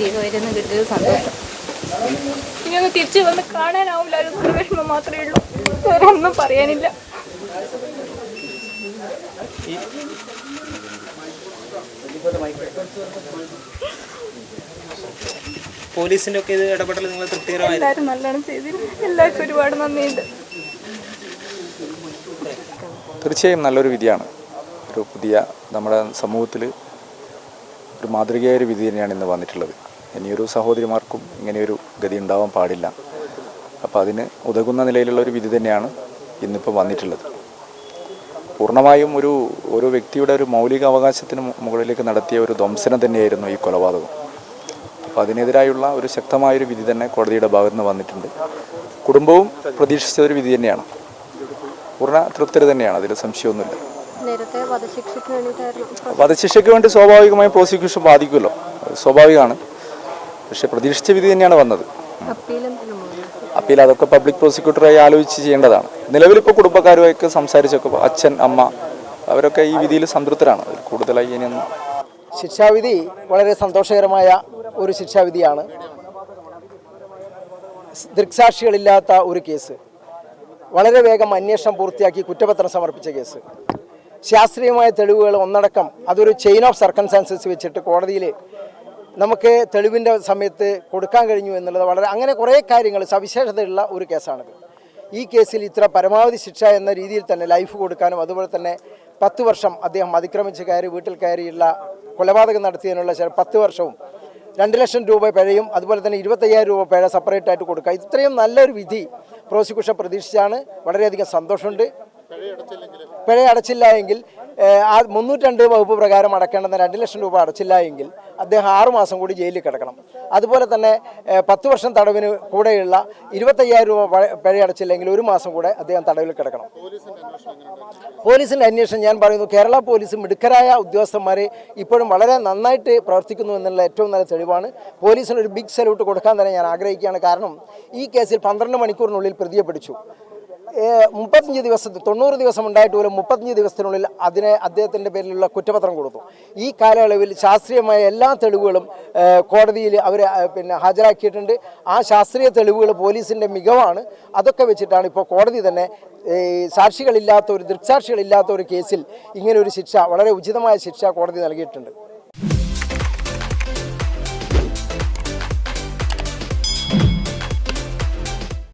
ജീവവരുന്ന് കിട്ടിയത് സന്തോഷം. ഇനി ഒന്ന് തിരിച്ചു വന്ന് കാണാനാവില്ലായിരുന്നു വരുമ്പോൾ മാത്രമേ ഉള്ളൂ. വേറെ ഒന്നും പറയാനില്ല. പോലീസിന്റെ ഒക്കെ ഇത് ഇടപെടൽ നിങ്ങൾ തൃപ്തികരമായി? എല്ലാവരും നല്ലോണം ചെയ്തിരുന്നു എല്ലാവർക്കും ഒരുപാട് നന്ദിയുണ്ട്. തീർച്ചയായും നല്ലൊരു വിധിയാണ്. ഒരു പുതിയ നമ്മുടെ സമൂഹത്തിൽ ഒരു മാതൃകയായ ഒരു വിധി തന്നെയാണ് ഇന്ന് വന്നിട്ടുള്ളത്. ഇനിയൊരു സഹോദരിമാർക്കും ഇങ്ങനെയൊരു ഗതി ഉണ്ടാവാൻ പാടില്ല. അപ്പോൾ അതിന് ഉതകുന്ന നിലയിലുള്ള ഒരു വിധി തന്നെയാണ് ഇന്നിപ്പോൾ വന്നിട്ടുള്ളത്. പൂർണമായും ഒരു ഒരു വ്യക്തിയുടെ ഒരു മൗലിക അവകാശത്തിന് മുകളിലേക്ക് നടത്തിയ ഒരു ധ്വംസനം തന്നെയായിരുന്നു ഈ കൊലപാതകം. അപ്പോൾ അതിനെതിരായുള്ള ഒരു ശക്തമായൊരു വിധി തന്നെ കോടതിയുടെ ഭാഗത്ത് നിന്ന് വന്നിട്ടുണ്ട്. കുടുംബവും പ്രതീക്ഷിച്ച ഒരു വിധി തന്നെയാണ്. പൂർണ തൃപ്തി തന്നെയാണ് അതിൽ സംശയമൊന്നുമില്ല. വധശിക്ഷയ്ക്ക് വേണ്ടി സ്വാഭാവികമായും പ്രോസിക്യൂഷൻ ബാധിക്കുമല്ലോ. സ്വാഭാവികമാണ്. പക്ഷെ പ്രതീക്ഷിച്ച വിധി തന്നെയാണ് വന്നത്. അപ്പീലും അപ്പീൽ അതൊക്കെ പബ്ലിക് പ്രോസിക്യൂട്ടറായി ആലോചിച്ച് ചെയ്യേണ്ടതാണ്. നിലവിലിപ്പോൾ കുടുംബക്കാരുമായിട്ട് സംസാരിച്ചൊക്കെ അച്ഛൻ അമ്മ അവരൊക്കെ ഈ വിധിയിൽ സംതൃപ്തരാണ്. കൂടുതലായി ഇനി ശിക്ഷാവിധി വളരെ സന്തോഷകരമായ ഒരു ശിക്ഷാവിധിയാണ്. ദൃക്സാക്ഷികളില്ലാത്ത ഒരു കേസ്. വളരെ വേഗം അന്വേഷണം പൂർത്തിയാക്കി കുറ്റപത്രം സമർപ്പിച്ച കേസ്. ശാസ്ത്രീയമായ തെളിവുകൾ ഒന്നടക്കം അതൊരു ചെയിൻ ഓഫ് സർക്കംസ്റ്റാൻസസ് വെച്ചിട്ട് കോടതിയിൽ നമുക്ക് തെളിവിന്റെ സമയത്ത് കൊടുക്കാൻ കഴിഞ്ഞു എന്നുള്ളത് വളരെ അങ്ങനെ കുറേ കാര്യങ്ങൾ സവിശേഷതയുള്ള ഒരു കേസാണിത്. ഈ കേസിൽ ഇത്ര പരമാവധി ശിക്ഷ എന്ന രീതിയിൽ തന്നെ ലൈഫ് കൊടുക്കാനും അതുപോലെ തന്നെ പത്ത് വർഷം അദ്ദേഹം അതിക്രമിച്ച് കയറി വീട്ടിൽ കയറിയുള്ള കൊലപാതകം നടത്തിയതിനുള്ള പത്ത് വർഷവും രണ്ട് ലക്ഷം രൂപ പിഴയും അതുപോലെ തന്നെ ഇരുപത്തയ്യായിരം രൂപ പിഴ സെപ്പറേറ്റ് ആയിട്ട് കൊടുക്കുക. ഇത്രയും നല്ലൊരു വിധി പ്രോസിക്യൂഷൻ പ്രതീക്ഷിച്ചാണ് വളരെയധികം സന്തോഷമുണ്ട്. പിഴ അടച്ചില്ല എങ്കിൽ ആ മുന്നൂറ്റി വകുപ്പ് പ്രകാരം അടക്കേണ്ടുന്ന രണ്ട് ലക്ഷം രൂപ അടച്ചില്ല എങ്കിൽ അദ്ദേഹം ആറുമാസം കൂടി ജയിലിൽ കിടക്കണം. അതുപോലെ തന്നെ പത്ത് വർഷം തടവിന് കൂടെയുള്ള ഇരുപത്തയ്യായിരം രൂപ പഴ- അടച്ചില്ലെങ്കിൽ ഒരു മാസം കൂടെ അദ്ദേഹം തടവിൽ കിടക്കണം. പോലീസിന്റെ അന്വേഷണം ഞാൻ പറയുന്നു കേരള പോലീസ് മിടുക്കരായ ഉദ്യോഗസ്ഥന്മാർ ഇപ്പോഴും വളരെ നന്നായിട്ട് പ്രവർത്തിക്കുന്നു എന്നുള്ള ഏറ്റവും നല്ല തെളിവാണ്. പോലീസിന് ഒരു ബിഗ് സല്യൂട്ട് കൊടുക്കാൻ തന്നെ ഞാൻ ആഗ്രഹിക്കുകയാണ്. കാരണം ഈ കേസിൽ പന്ത്രണ്ട് മണിക്കൂറിനുള്ളിൽ പ്രതിയെ പിടിച്ചു. മുപ്പത്തഞ്ച് ദിവസം തൊണ്ണൂറ് ദിവസം ഉണ്ടായിട്ട് പോലും മുപ്പത്തഞ്ച് ദിവസത്തിനുള്ളിൽ അതിനെ അദ്ദേഹത്തിന്റെ പേരിലുള്ള കുറ്റപത്രം കൊടുത്തു. ഈ കാലയളവിൽ ശാസ്ത്രീയമായ എല്ലാ തെളിവുകളും കോടതിയിൽ അവർ പിന്നെ ഹാജരാക്കിയിട്ടുണ്ട്. ആ ശാസ്ത്രീയ തെളിവുകൾ പോലീസിന്റെ മികവാണ്. അതൊക്കെ വെച്ചിട്ടാണ് ഇപ്പോൾ കോടതി തന്നെ സാക്ഷികളില്ലാത്ത ഒരു ദൃക്സാക്ഷികളില്ലാത്ത ഒരു കേസിൽ ഇങ്ങനെ ഒരു ശിക്ഷ വളരെ ഉചിതമായ ശിക്ഷ കോടതി നൽകിയിട്ടുണ്ട്.